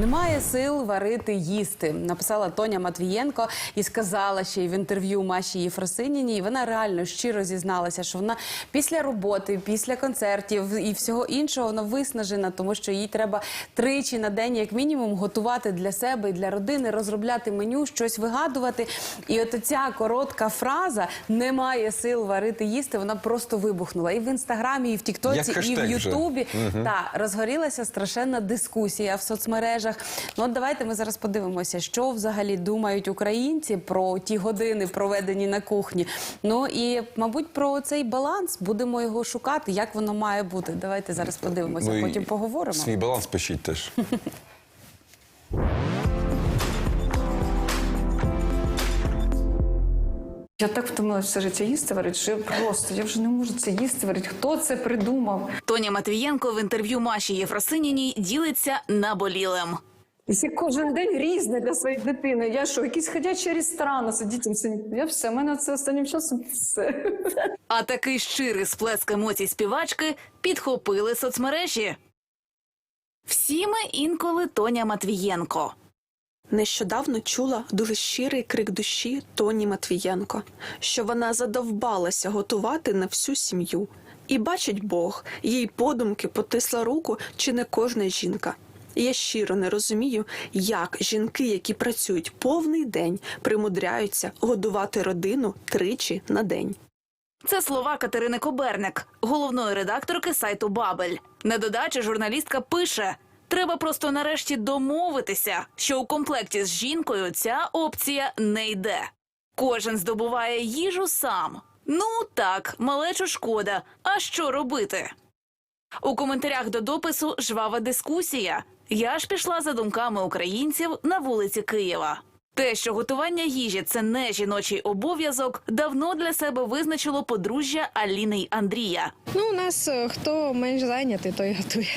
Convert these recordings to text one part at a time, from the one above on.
Немає сил варити їсти, написала Тоня Матвієнко і сказала ще й в інтерв'ю Маші Єфросиніній. І Вона реально щиро зізналася, що вона після роботи, після концертів і всього іншого вона виснажена, тому що їй треба тричі на день, як мінімум, готувати для себе і для родини, розробляти меню, щось вигадувати. І от ця коротка фраза немає сил варити їсти. Вона просто вибухнула і в інстаграмі, і в Тіктоці, і в. Ютубі. Та розгорілася страшенна дискусія в соцмережах. Ну от давайте ми зараз подивимося, що взагалі думають українці про ті години, проведені на кухні. Ну і мабуть про цей баланс будемо його шукати, як воно має бути. Давайте зараз подивимося, ну, потім поговоримо. Свій баланс пишіть теж. Я так втомилася все життя їсти варити, що я просто я вже не можу це їсти варити. Хто це придумав? Тоня Матвієнко в інтерв'ю Маші Єфросиніній ділиться наболілим. І кожен день різне для своєї дитини. Я що, якийсь ходячий ресторан, це дітям це я все. в мене це останнім часом все. А такий щирий сплеск емоцій співачки підхопили соцмережі. Всі ми інколи Тоня Матвієнко. Нещодавно чула дуже щирий крик душі Тоні Матвієнко, що вона задовбалася готувати на всю сім'ю. І бачить Бог, їй подумки потисла руку чи не кожна жінка. Я щиро не розумію, як жінки, які працюють повний день, примудряються годувати родину тричі на день. Це слова Катерини Коберник, головної редакторки сайту Бабель. На додачі журналістка пише: треба просто нарешті домовитися, що у комплекті з жінкою ця опція не йде. Кожен здобуває їжу сам. Ну так, малечу шкода. А що робити? У коментарях до допису жвава дискусія. Я ж пішла за думками українців на вулиці Києва. Те, що готування їжі це не жіночий обов'язок, давно для себе визначило подружжя Аліни й Андрія. Ну, у нас е, хто менш зайнятий, той готує.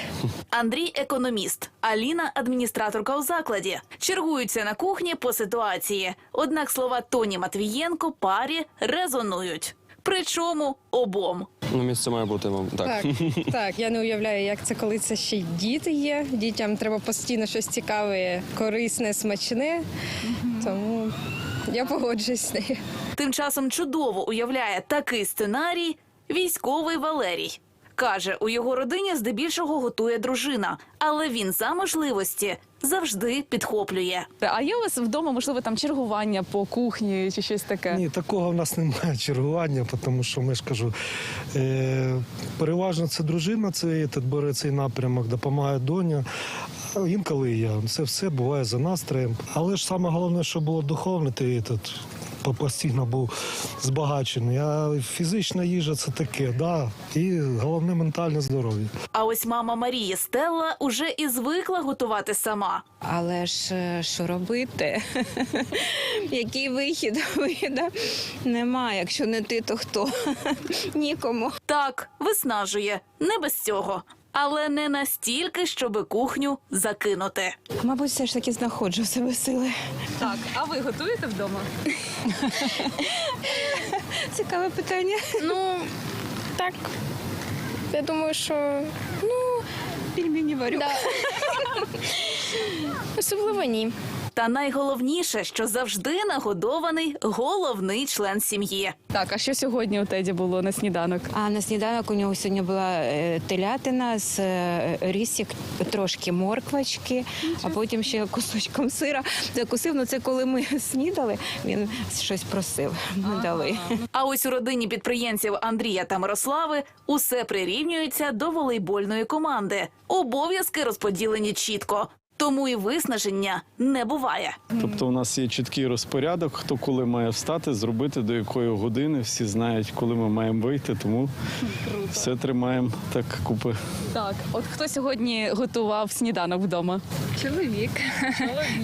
Андрій економіст, Аліна адміністраторка у закладі. Чергуються на кухні по ситуації. Однак слова Тоні Матвієнко парі резонують. Причому обом. Ну, місце має бути вам так. Так, так, я не уявляю, як це, коли це ще й діти є. Дітям треба постійно щось цікаве, корисне, смачне. Тому я погоджуюсь з нею. Тим часом чудово уявляє такий сценарій військовий Валерій. Каже, у його родині здебільшого готує дружина, але він за можливості завжди підхоплює. А є у вас вдома, можливо, там чергування по кухні чи щось таке? Ні, такого в нас немає чергування, тому що ми ж кажу, е, переважно це дружина, це тут бере цей напрямок, допомагає доня. А інколи і я. Це все буває за настроєм. Але ж саме головне, що було духовне, ти тут постійно був збагачений. А фізична їжа це таке, да. І головне ментальне здоров'я. А ось мама Марії Стелла уже і звикла готувати сама. Але ж е, що робити? Який вихід? Виходу немає. Якщо не ти, то хто? Нікому. Так, виснажує, не без цього. Але не настільки, щоби кухню закинути. Мабуть, все ж таки знаходжу в себе сили. Так, а ви готуєте вдома? Цікаве питання. Ну, так. Я думаю, що ну, Пельмені варю. да. особливо ні. Та найголовніше, що завжди нагодований головний член сім'ї. Так, а що сьогодні у Теді було на сніданок? А на сніданок у нього сьогодні була е, телятина з е, рісік, трошки морквочки, а потім ще кусочком сира. Закусив, ну це коли ми снідали, він щось просив. Ми дали. А ось у родині підприємців Андрія та Мирослави усе прирівнюється до волейбольної команди. Обов'язки розподілені чітко. Тому і виснаження не буває. Тобто у нас є чіткий розпорядок, хто коли має встати, зробити до якої години. Всі знають, коли ми маємо вийти, тому все тримаємо так купи. Так, от хто сьогодні готував сніданок вдома? Чоловік.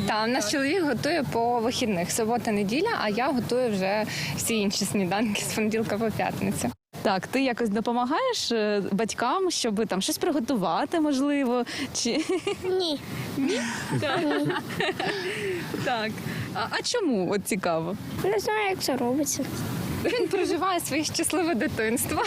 Та, у нас чоловік готує по вихідних. Субота, неділя, а я готую вже всі інші сніданки з понеділка по п'ятницю. Так, ти якось допомагаєш е, батькам, щоб там щось приготувати, можливо, чи Ні. так. так. А, а чому? От цікаво. Не знаю, як це робиться. Він проживає своє щасливе дитинство.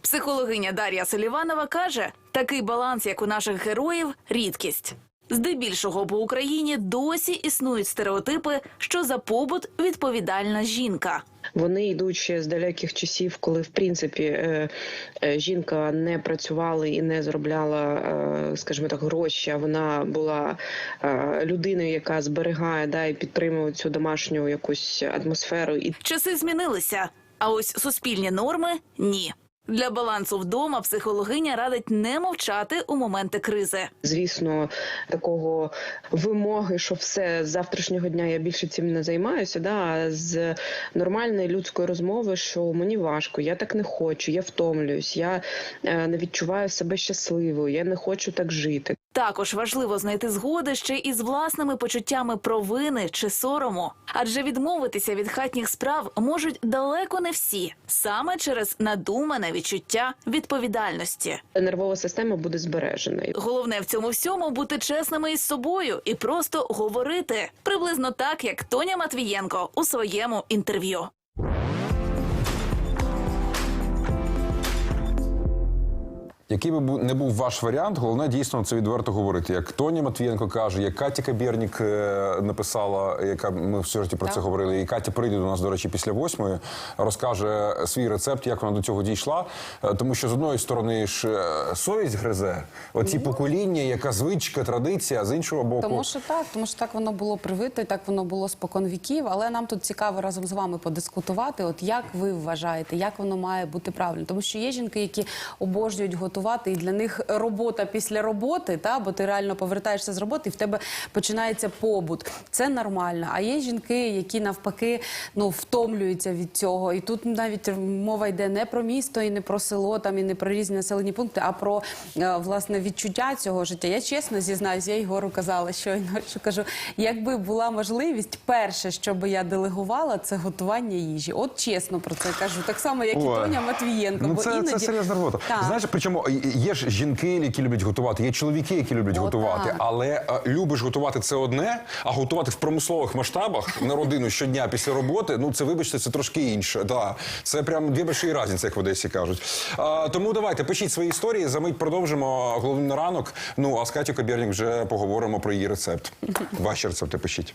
Психологиня Дар'я Селіванова каже: такий баланс, як у наших героїв, рідкість. Здебільшого по Україні досі існують стереотипи, що за побут відповідальна жінка. Вони йдуть ще з далеких часів, коли в принципі е, е, жінка не працювала і не заробляла, е, скажімо так, гроші. а Вона була людиною, яка зберігає да і підтримує цю домашню якусь атмосферу. І Часи змінилися, а ось суспільні норми ні. Для балансу вдома психологиня радить не мовчати у моменти кризи. звісно, такого вимоги, що все з завтрашнього дня я більше цим не займаюся. Да, а з нормальної людської розмови, що мені важко, я так не хочу, я втомлююсь, я е, не відчуваю себе щасливою, я не хочу так жити. Також важливо знайти згоди ще і з власними почуттями провини чи сорому, адже відмовитися від хатніх справ можуть далеко не всі, саме через надумане відчуття відповідальності. Нервова система буде збережена. Головне в цьому всьому бути чесними із собою і просто говорити приблизно так, як Тоня Матвієнко у своєму інтерв'ю. Який би не був ваш варіант, головне дійсно це відверто говорити. Як Тоні Матвієнко каже, як Катя Кабєрнік е, написала, яка ми в сюжеті про це говорили. І Катя прийде до нас, до речі, після восьмої, розкаже свій рецепт, як вона до цього дійшла. Е, Тому що з одної сторони ж е, совість гризе, оці покоління, яка звичка, традиція, а з іншого боку. Тому що так, тому що так воно було привито, і так воно було спокон віків. Але нам тут цікаво разом з вами подискутувати. От як ви вважаєте, як воно має бути правильно? Тому що є жінки, які обожнюють готувати, і для них робота після роботи, та бо ти реально повертаєшся з роботи, і в тебе починається побут. Це нормально. А є жінки, які навпаки ну втомлюються від цього. І тут навіть мова йде не про місто і не про село, там і не про різні населені пункти, а про е, власне відчуття цього життя. Я чесно зізнаюсь, я Ігору казала щойно, що кажу, якби була можливість, перше, що би я делегувала, це готування їжі. От чесно про це кажу. Так само, як і Тоня Матвієнко. Ну, бо це, іноді... це серйозна робота. Так. Знаєш, причому є ж жінки, які люблять готувати, є чоловіки, які люблять О, готувати. так. Але е, любиш готувати це одне, а готувати в промислових масштабах на родину щодня після роботи. Ну це вибачте, це трошки інше. Да. Це прям дві больші різниці, як в Одесі кажуть. А, тому давайте пишіть свої історії. За мить продовжимо головний на ранок. Ну а з Катю Кабєрнік вже поговоримо про її рецепт. Ваші рецепти пишіть.